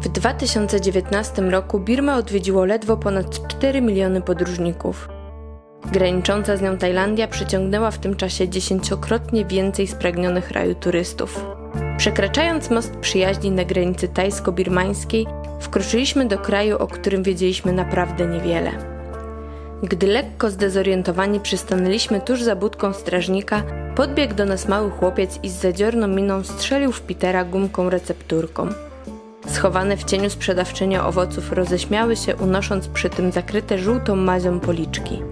W 2019 roku Birmę odwiedziło ledwo ponad 4 miliony podróżników. Granicząca z nią Tajlandia przyciągnęła w tym czasie dziesięciokrotnie więcej spragnionych raju turystów. Przekraczając most przyjaźni na granicy tajsko-birmańskiej, wkroczyliśmy do kraju, o którym wiedzieliśmy naprawdę niewiele. Gdy lekko zdezorientowani przystanęliśmy tuż za budką strażnika, podbiegł do nas mały chłopiec i z zadziorną miną strzelił w Petera gumką recepturką. Schowane w cieniu sprzedawczynie owoców roześmiały się, unosząc przy tym zakryte żółtą mazią policzki.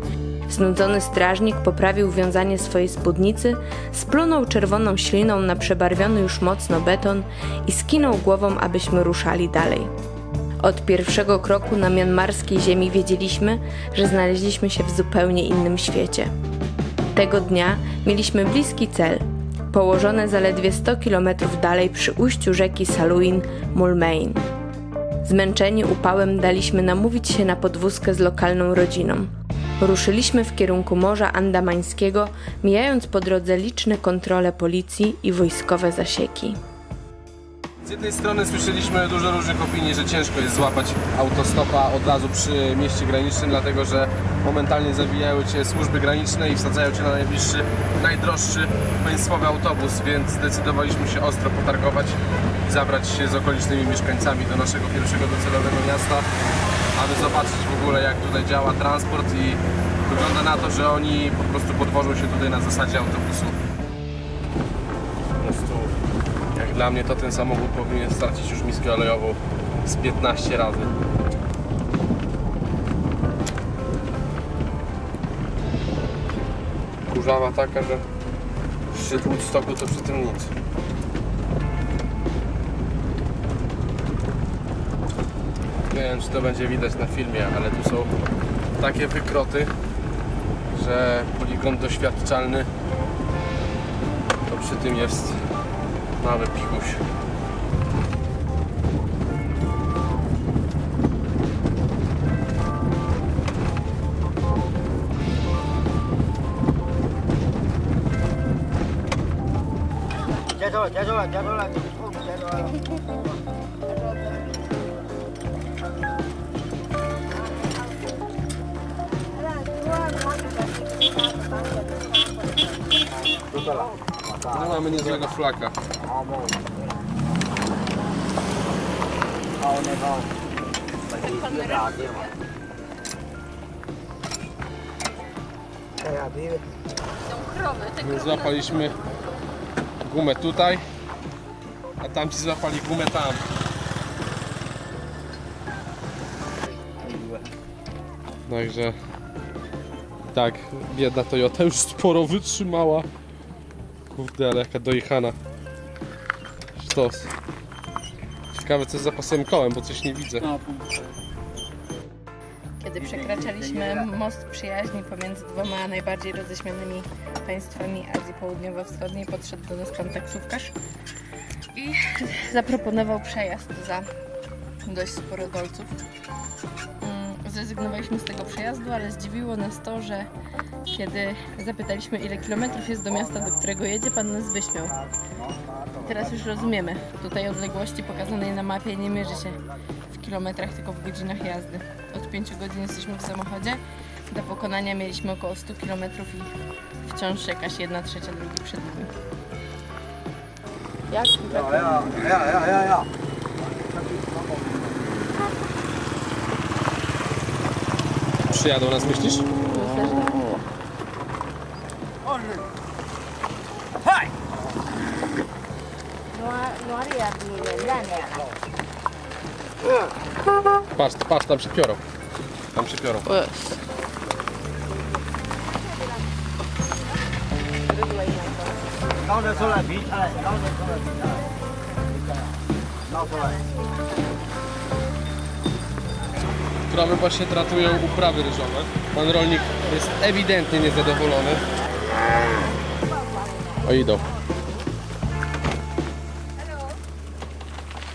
Znudzony strażnik poprawił wiązanie swojej spódnicy, splunął czerwoną śliną na przebarwiony już mocno beton i skinął głową, abyśmy ruszali dalej. Od pierwszego kroku na mianmarskiej ziemi wiedzieliśmy, że znaleźliśmy się w zupełnie innym świecie. Tego dnia mieliśmy bliski cel, położone zaledwie 100 km dalej przy ujściu rzeki Saluin, Mulmein. Zmęczeni upałem daliśmy namówić się na podwózkę z lokalną rodziną. Ruszyliśmy w kierunku Morza Andamańskiego, mijając po drodze liczne kontrole policji i wojskowe zasieki. Z jednej strony słyszeliśmy dużo różnych opinii, że ciężko jest złapać autostopa od razu przy mieście granicznym, dlatego że momentalnie zabijają cię służby graniczne i wsadzają cię na najbliższy, najdroższy państwowy autobus, więc zdecydowaliśmy się ostro potargować i zabrać się z okolicznymi mieszkańcami do naszego pierwszego docelowego miasta, aby zobaczyć w ogóle jak tutaj działa transport i wygląda na to, że oni po prostu podwożą się tutaj na zasadzie autobusu. Dla mnie to ten samochód powinien stracić już miskę olejową z 15 razy. Kurzawa taka, że szczyt Woodstocku to przy tym nic. Nie wiem czy to będzie widać na filmie, ale tu są takie wykroty, że poligon doświadczalny to przy tym jest mały pikuś. Chết No mamy niezłego flaka. Kia mà. Đây là đi. Złapaliśmy gumę tutaj, a tamci złapali gumę tam. Także tak, biedna Toyota już sporo wytrzymała. Kurde, ale jaka dojechana. Sztos. Ciekawe co jest za pasem kołem, bo coś nie widzę. Kiedy przekraczaliśmy most przyjaźni pomiędzy dwoma najbardziej roześmianymi państwami Azji Południowo-Wschodniej, podszedł do nas pan taksówkarz i zaproponował przejazd za dość sporo dolców. Mm, Zrezygnowaliśmy z tego przejazdu, ale zdziwiło nas to, że kiedy zapytaliśmy ile kilometrów jest do miasta, do którego jedzie, pan nas wyśmiał. Teraz już rozumiemy. Tutaj odległości pokazanej na mapie nie mierzy się w kilometrach, tylko w godzinach jazdy. Od 5 godzin jesteśmy w samochodzie. Do pokonania mieliśmy około 100 km i wciąż jakaś jedna trzecia drogi przed nami. Jak? Ja, ja, ja, ja, ja. Przyjadą nas, myślisz? Tak. Patrz, patrz, tam się piorą. Tam się piorą. O jest. Nó nó xuống là bị này, nó nó xuống là bị này. Nó xuống là. Krowy właśnie tratują uprawy ryżowe. Pan rolnik jest ewidentnie niezadowolony. O idą.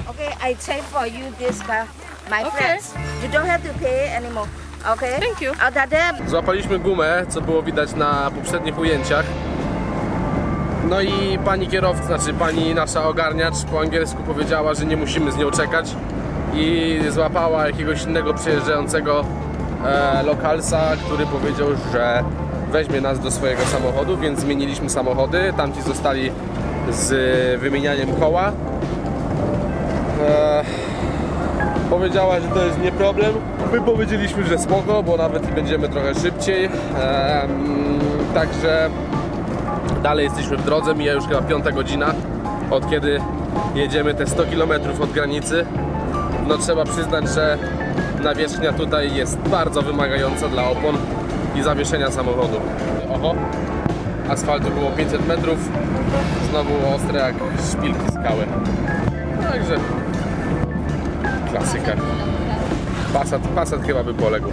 Okay, I take for you this car, my Okay. friends. You don't have to pay anymore. Okay? Thank you. Złapaliśmy gumę, co było widać na poprzednich ujęciach. No i pani kierowca, znaczy pani nasza ogarniacz po angielsku powiedziała, że nie musimy z nią czekać, i złapała jakiegoś innego przejeżdżającego e, lokalsa, który powiedział, że weźmie nas do swojego samochodu, więc zmieniliśmy samochody. Tamci zostali z wymienianiem koła. E, powiedziała, że to jest nie problem. My powiedzieliśmy, że spoko, bo nawet i będziemy trochę szybciej. Em, także dalej jesteśmy w drodze, mija już chyba piąta godzina od kiedy jedziemy te 100 km od granicy. No trzeba przyznać, że nawierzchnia tutaj jest bardzo wymagająca dla opon i zawieszenia samochodu. Oho, asfaltu było 500 metrów, znowu ostre jak szpilki skały. Także klasyka. Passat, Passat chyba by poległ.